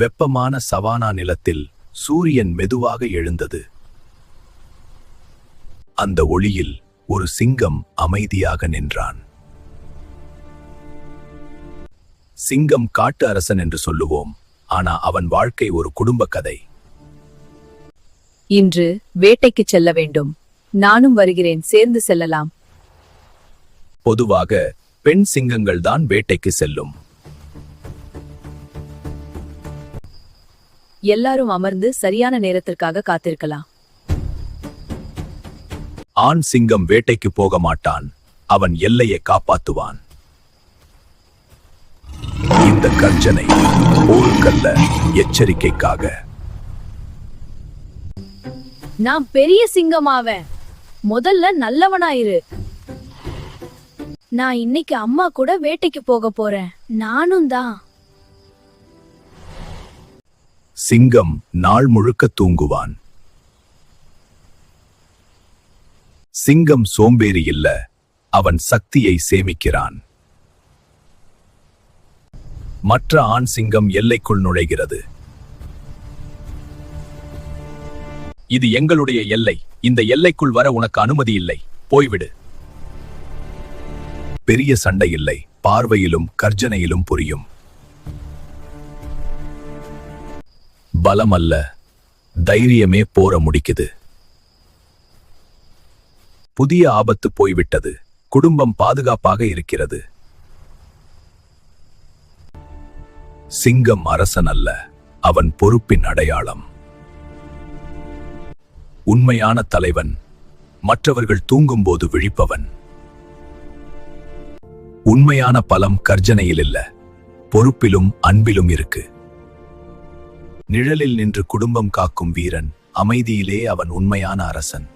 வெப்பமான சவானா நிலத்தில் சூரியன் மெதுவாக எழுந்தது. அந்த ஒளியில் ஒரு சிங்கம் அமைதியாக நின்றான். சிங்கம் காட்டு அரசன் என்று சொல்லுவோம் ஆனா அவன் வாழ்க்கை ஒரு குடும்ப கதை. இன்று வேட்டைக்கு செல்ல வேண்டும். நானும் வருகிறேன் சேர்ந்து செல்லலாம். பொதுவாக பெண் சிங்கங்கள் தான் வேட்டைக்கு செல்லும். எல்லாரும் அமர்ந்து சரியான நேரத்திற்காக காத்திருக்கலாம். ஆண் சிங்கம் வேட்டைக்கு போக மாட்டான். அவன் எல்லையை காப்பாத்துவான். இந்த கர்ஜனை போருக்கல்ல எச்சரிக்கைக்காக. நான் பெரிய சிங்கமாவேன். முதல்ல நல்லவனாயிரு. நான் இன்னைக்கு அம்மா கூட வேட்டைக்கு போக போறேன். நானும் தான். சிங்கம் நாள் முழுக்க தூங்குவான். சிங்கம் சோம்பேறி இல்ல அவன் சக்தியை சேமிக்கிறான். மற்ற ஆண் சிங்கம் எல்லைக்குள் நுழைகிறது. இது எங்களுடைய எல்லை இந்த எல்லைக்குள் வர உனக்கு அனுமதி இல்லை போய்விடு. பெரிய சண்டை இல்லை பார்வையிலும் கர்ஜனையிலும் புரியும். பலம் அல்ல தைரியமே போர முடிக்குது. புதிய ஆபத்து போய்விட்டது குடும்பம் பாதுகாப்பாக இருக்கிறது. சிங்கம் அரசன் அல்ல அவன் பொறுப்பின் அடையாளம். உண்மையான தலைவன் மற்றவர்கள் தூங்கும்போது விழிப்பவன். உண்மையான பலம் கர்ஜனையில் இல்ல பொறுப்பிலும் அன்பிலும் இருக்கு. நிழலில் நின்று குடும்பம் காக்கும் வீரன் அமைதியிலே அவன் உண்மையான அரசன்.